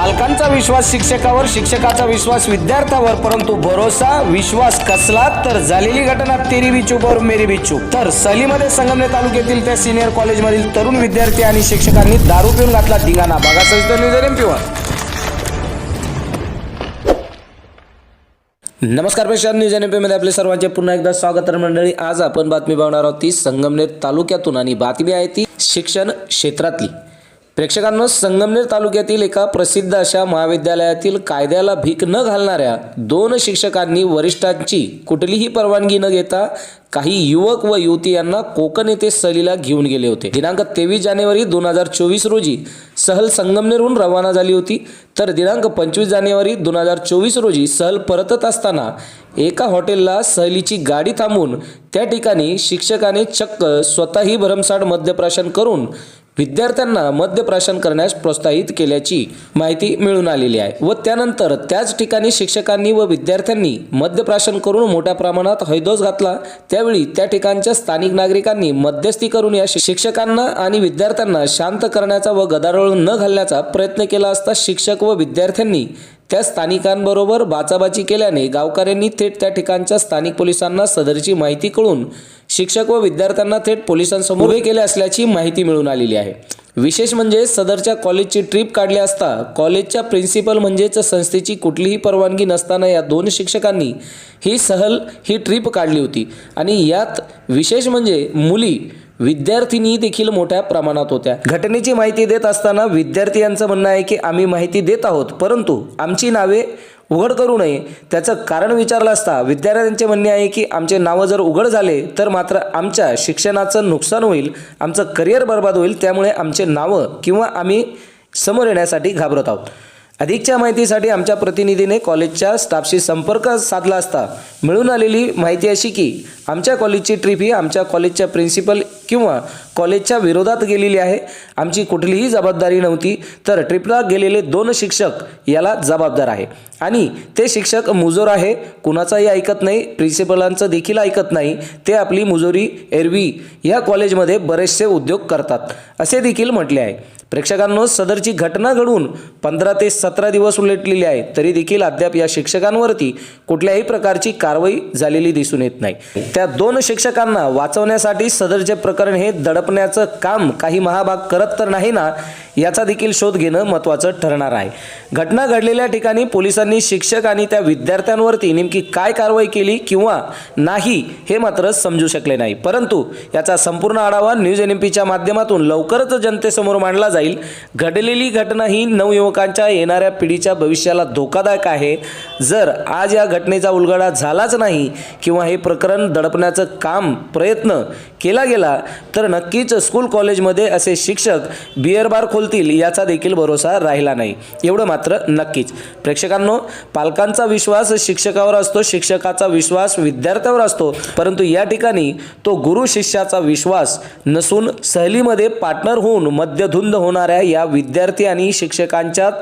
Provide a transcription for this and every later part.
पालकांचा विश्वास शिक्षकावर शिक्षकाचा विश्वास विद्यार्थ्यावर परंतु भरोसा विश्वास कसला तर झालेली घटना तेरी बी चूप और मेरी बी चूप तर सलीमध्ये संगमनेर तालुक्यातील त्या सिनियर कॉलेजमधील तरुण विद्यार्थी आणि शिक्षकांनी दारू पिऊन घातला धिंगाणा. बघा सविस्तर न्यूज एम नमस्कार पेशा न्यूज एनमध्ये आपले सर्वांचे पुन्हा एकदा स्वागत मंडळी आज आपण बातमी पाहणार आहोत ती संगमनेर तालुक्यातून आणि बातमी आहे ती शिक्षण क्षेत्रातली. प्रेक्षकांनो संगमनेर तालुक्यातील एका प्रसिद्ध अशा महाविद्यालयातील कायद्याला भीक न घालणाऱ्या दोन शिक्षकांनी वरिष्ठांची कुठलीही परवानगी न घेता काही युवक व युवती यांना कोकण येथे सहलीला घेऊन गेले होते. दिनांक तेवीस जानेवारी दोन हजार चोवीस रोजी सहल संगमनेरहून रवाना झाली होती. तर दिनांक पंचवीस जानेवारी दोन हजार चोवीस रोजी सहल परतत असताना एका हॉटेलला सहलीची गाडी थांबवून त्या ठिकाणी शिक्षकाने चक्क स्वतःही भरमसाठ मद्यप्राशन करून विद्यार्थ्यांना मद्यप्राशन करण्यास प्रोत्साहित केल्याची माहिती मिळून आलेली आहे व त्यानंतर त्याच ठिकाणी शिक्षकांनी व विद्यार्थ्यांनी मद्यप्राशन करून मोठ्या प्रमाणात हैदोस घातला. त्यावेळी त्या ठिकाणच्या स्थानिक नागरिकांनी मध्यस्थी करून या शिक्षकांना आणि विद्यार्थ्यांना शांत करण्याचा व गदारोळ न घालण्याचा प्रयत्न केला असता शिक्षक व विद्यार्थ्यांनी त्या स्थानिकांबरोबर बाचाबाची केल्याने गावकऱ्यांनी थेट त्या ठिकाणच्या स्थानिक पोलिसांना सदरची माहिती कळून शिक्षक व विद्यार्थ्यांना थेट पोलिसांसमोर उभे केले असल्याची माहिती मिळून आलेली आहे. विशेष म्हणजे सदरच्या कॉलेजची ट्रिप काढली असता कॉलेजच्या प्रिन्सिपल म्हणजेच संस्थेची कुठलीही परवानगी नसताना या दोन शिक्षकांनी ही सहल ही ट्रिप काढली होती. आणि यात विशेष म्हणजे मुली विद्यार्थिनी देखील मोठ्या प्रमाणात होत्या. घटनेची माहिती देत असताना विद्यार्थी यांचं म्हणणं आहे की आम्ही माहिती देत आहोत परंतु आमची नावे उघड करू नये. त्याचं कारण विचारलं असता विद्यार्थ्यांचे म्हणणे आहे की आमचे नावं जर उघड झाले तर मात्र आमच्या शिक्षणाचं नुकसान होईल आमचं करिअर बर्बाद होईल त्यामुळे आमचे नावं किंवा आम्ही समोर येण्यासाठी घाबरत आहोत. अधिकच्या माहितीसाठी आमच्या प्रतिनिधीने कॉलेजच्या स्टाफशी संपर्क साधला असता मिळून आलेली माहिती अशी की आमच्या कॉलेजची ट्रिप ही आमच्या कॉलेजच्या प्रिन्सिपल किंवा कॉलेजच्या विरोधात गेलेली आहे. आमची कुठलीही जबाबदारी नव्हती तर ट्रिपला गेलेले दोन शिक्षक याला जबाबदार आहे. आणि ते शिक्षक मुजोर आहे कुणाचाही ऐकत नाही प्रिन्सिपलांचं देखील ऐकत नाही ते आपली मुजोरी एरवी या कॉलेजमध्ये बरेचसे उद्योग करतात असे देखील म्हटले आहे. प्रेक्षकांनो सदरची घटना घडून पंधरा ते सतरा दिवस उलटलेले आहे तरी देखील अद्याप या शिक्षकांवरती कुठल्याही प्रकारची कारवाई झालेली दिसून येत नाही. त्या दोन शिक्षकांना वाचवण्यासाठी सदरचे प्रकरण हे दडप दडपण्याचं काम काही महाभाग करत तर नाही ना? याचा देखील शोध घेणं महत्त्वाचं ठरणार आहे. घटना घडलेल्या ठिकाणी पोलिसांनी शिक्षक आणि त्या विद्यार्थ्यांवरती नेमकी काय कारवाई केली किंवा नाही हे मात्र समजू शकले नाही. परंतु याचा संपूर्ण आढावा न्यूज एन एम पीच्या माध्यमातून लवकरच जनतेसमोर मांडला जाईल. घडलेली घटना ही नवयुवकांच्या येणाऱ्या पिढीच्या भविष्याला धोकादायक आहे. जर आज या घटनेचा उलगडा झालाच नाही किंवा हे प्रकरण दडपण्याचं काम प्रयत्न केला गेला तर नक्कीच स्कूल कॉलेजमध्ये असे शिक्षक बिअरबार खोल खोलतील याचा देखील भरोसा राहिला नाही. एवढं मात्र नक्कीच. प्रेक्षकांनो पालकांचा विश्वास शिक्षकावर असतो शिक्षकाचा विश्वास विद्यार्थ्यावर असतो. परंतु या ठिकाणी तो गुरु शिष्याचा विश्वास नसून सहलीमध्ये पार्टनर होऊन मध्यधुंद होणाऱ्या या विद्यार्थी आणि शिक्षकांच्यात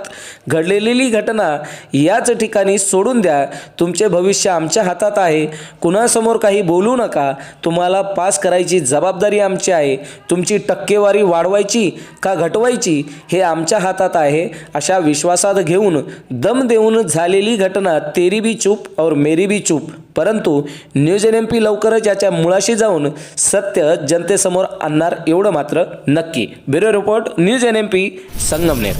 घडलेली घटना याच ठिकाणी सोडून द्या. तुमचे भविष्य आमच्या हातात आहे. कुणासमोर काही बोलू नका. तुम्हाला पास करायची जबाबदारी आमची आहे. तुमची टक्केवारी वाढवायची का घटवायची? हे आमच्या हातात आहे. अशा विश्वासात घेऊन दम देऊन झालेली घटना तेरी बी चूप और मेरी बी चूप. परंतु न्यूज एन एम पी लवकरच याच्या मुळाशी जाऊन सत्य जनतेसमोर आणणार एवढं मात्र नक्की. Bureau report news N M P Sangamner.